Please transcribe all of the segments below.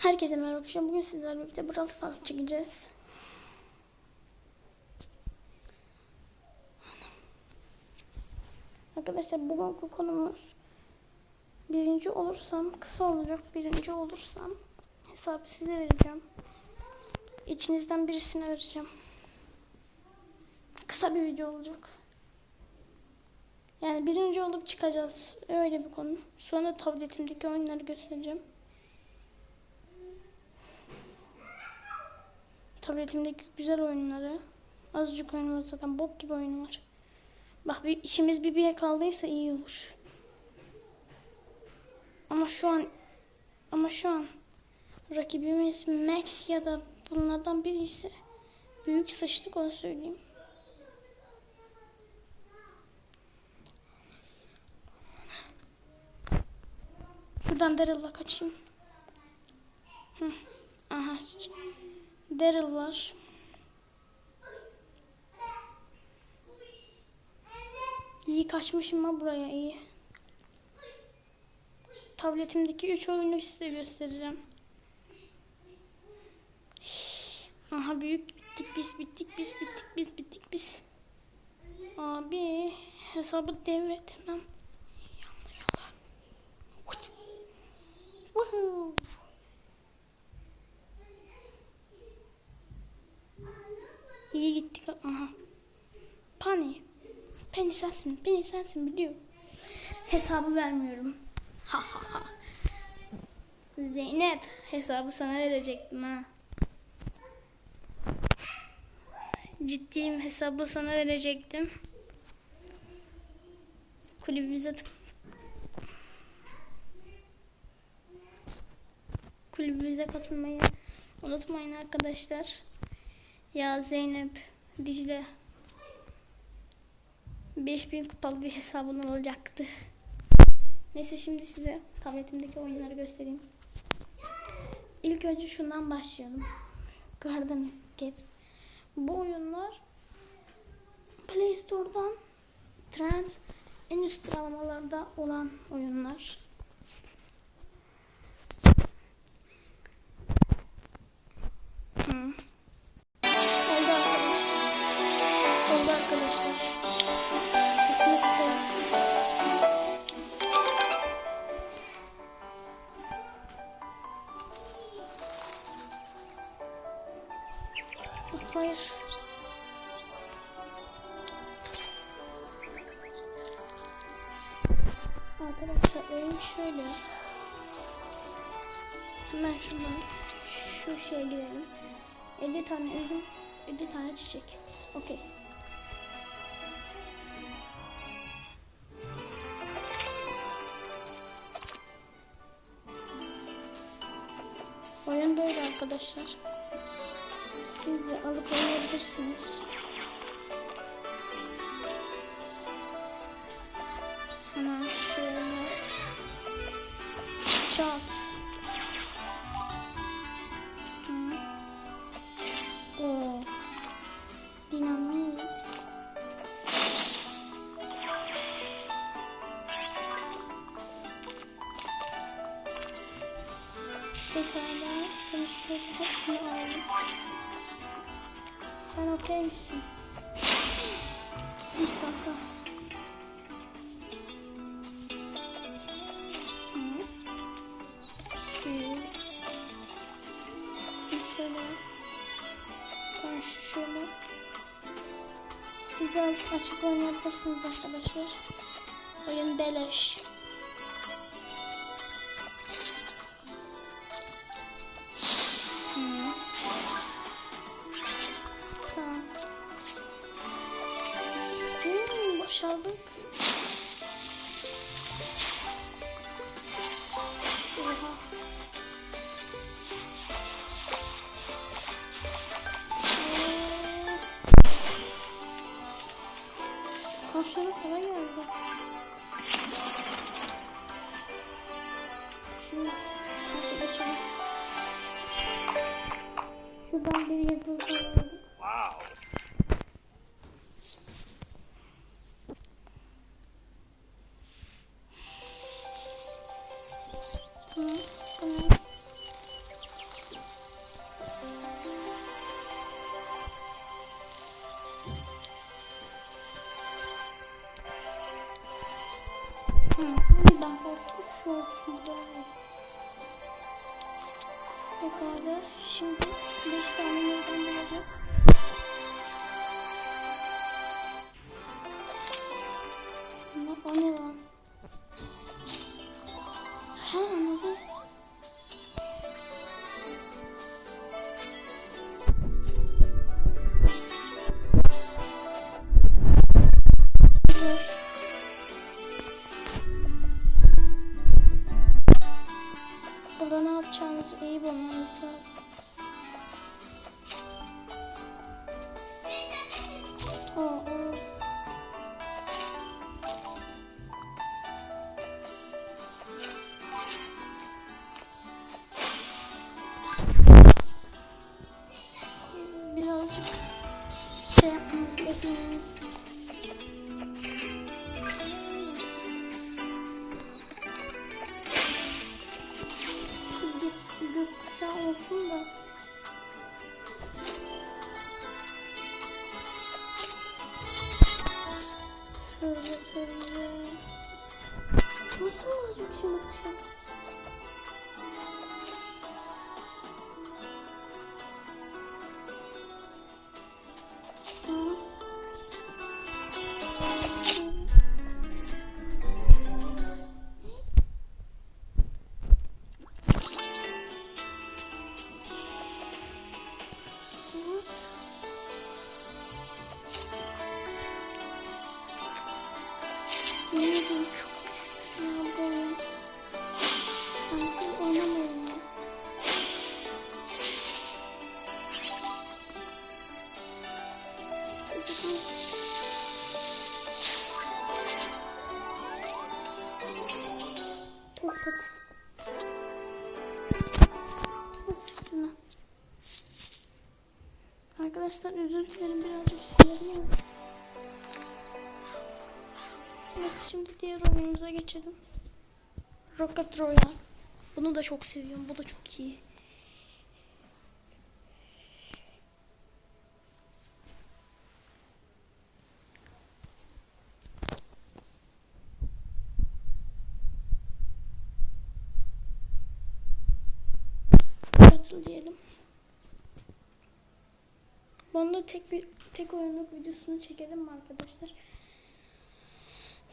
Herkese merhaba arkadaşlar. Bugün sizlerle birlikte Brawl Stars çekeceğiz. Arkadaşlar bugünkü konumuz birinci olursam kısa olacak. Birinci olursam hesabı size vereceğim. İçinizden birisine vereceğim. Kısa bir video olacak. Yani birinci olup çıkacağız. Öyle bir konu. Sonra tabletimdeki oyunları göstereceğim. Tabletimdeki güzel oyunları. Azıcık oyun var zaten. Bok gibi oyun var. Bak bir işimiz bir bir kaldıysa iyi olur. Ama şu an ama şu an rakibimiz Max ya da bunlardan biri ise büyük sıçtık onu söyleyeyim. Şuradan Daryl'la kaçayım. Hı. Aha. Daryl var. İyi kaçmışım ha buraya iyi. Tabletimdeki 3 oyunu size göstereceğim. Aha büyük bittik biz bittik biz bittik biz bittik biz. Abi hesabı devretmem. Sensin. Penny sensin biliyorum. Hesabı vermiyorum. Ha ha ha. Zeynep hesabı sana verecektim ha. Ciddiyim hesabı sana verecektim. Kulübümüze kulübümüze katılmayı unutmayın arkadaşlar. Ya Zeynep, Dicle 5000 kupalı bir hesabın olacaktı. Neyse şimdi size tabletimdeki oyunları göstereyim. İlk önce şundan başlayalım. Garden Games. Bu oyunlar Play Store'dan Trend en üst sıralamalarda olan oyunlar. Hmm. Hayır. Arkadaşlar oyun şöyle. Hemen şuradan şu şeye girelim. 50 tane üzüm, 50 tane çiçek. Okey. Oyun böyle arkadaşlar. Siz de alıp oynayabilirsiniz. Hemen şöyle. Çat. Sen okey misin? Kanka. Hı. Şöyle. Şu şöyle. Siz de açık oynayabilirsiniz arkadaşlar. Oyun beleş. Başardık. Oha. Falan geldi. Ben korktum şu olsun. Pekala. Şimdi 5 tane meydan bulacağım. Bunlar o ne lan? Ha. Bilmiyorum çok istiyorum ya bu oyun. Ben siz oynamayın ya. Pes et. Arkadaşlar özür dilerim birazcık sinirliyim. Neyse şimdi diğer oyunumuza geçelim. Rocket Royale. Bunu da çok seviyorum. Bu da çok iyi. Katıl diyelim. Bunda tek bir tek oyunluk videosunu çekelim mi arkadaşlar?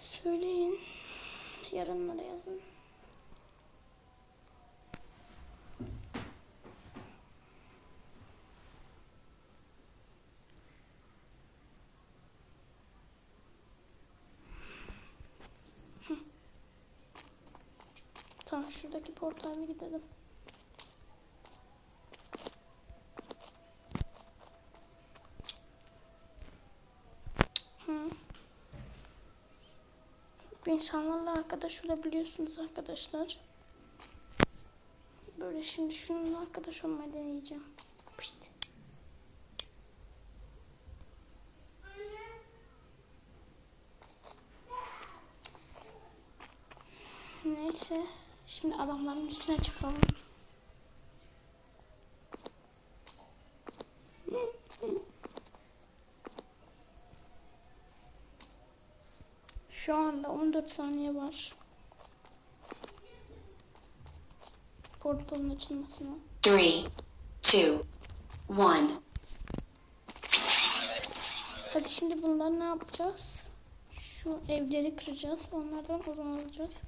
Söyleyin. Yorumlara yazın. Tamam şuradaki portale gidelim. Hı. İnsanlarla arkadaş olabiliyorsunuz arkadaşlar. Böyle şimdi şununla arkadaş olmayı deneyeceğim. Pişt. Neyse. Şimdi adamların üstüne çıkalım. Saniye var. Portalın açılmasına. Three, two, one. Hadi şimdi bunlar ne yapacağız? Şu evleri kıracağız. Onlardan oradan alacağız.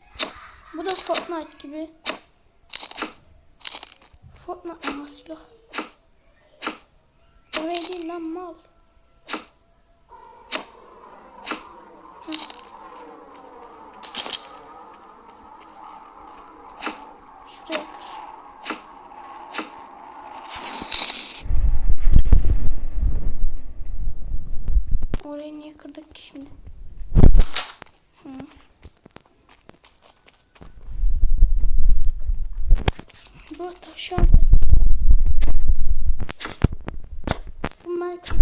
Bu da Fortnite gibi. Fortnite ama silah. Oraya değil lan mal. Hı. Şuraya kır. Orayı niye kırdık ki şimdi? Hı. Bu taşı Bu marka.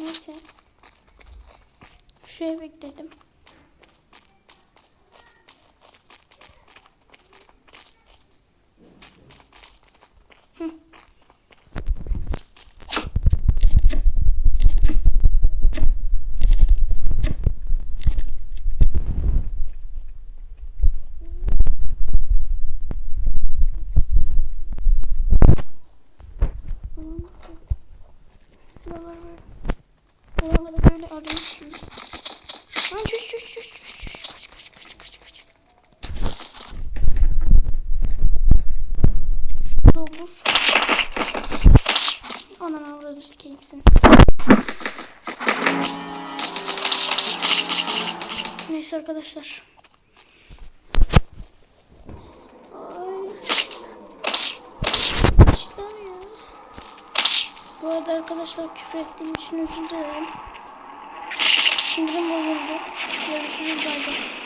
Neyse. Şuraya bekledim. Neyse arkadaşlar. İşler ya. Bu arada arkadaşlar küfür ettiğim için özür dilerim. Sinirim bozuldu. Görüşürüz bay bay.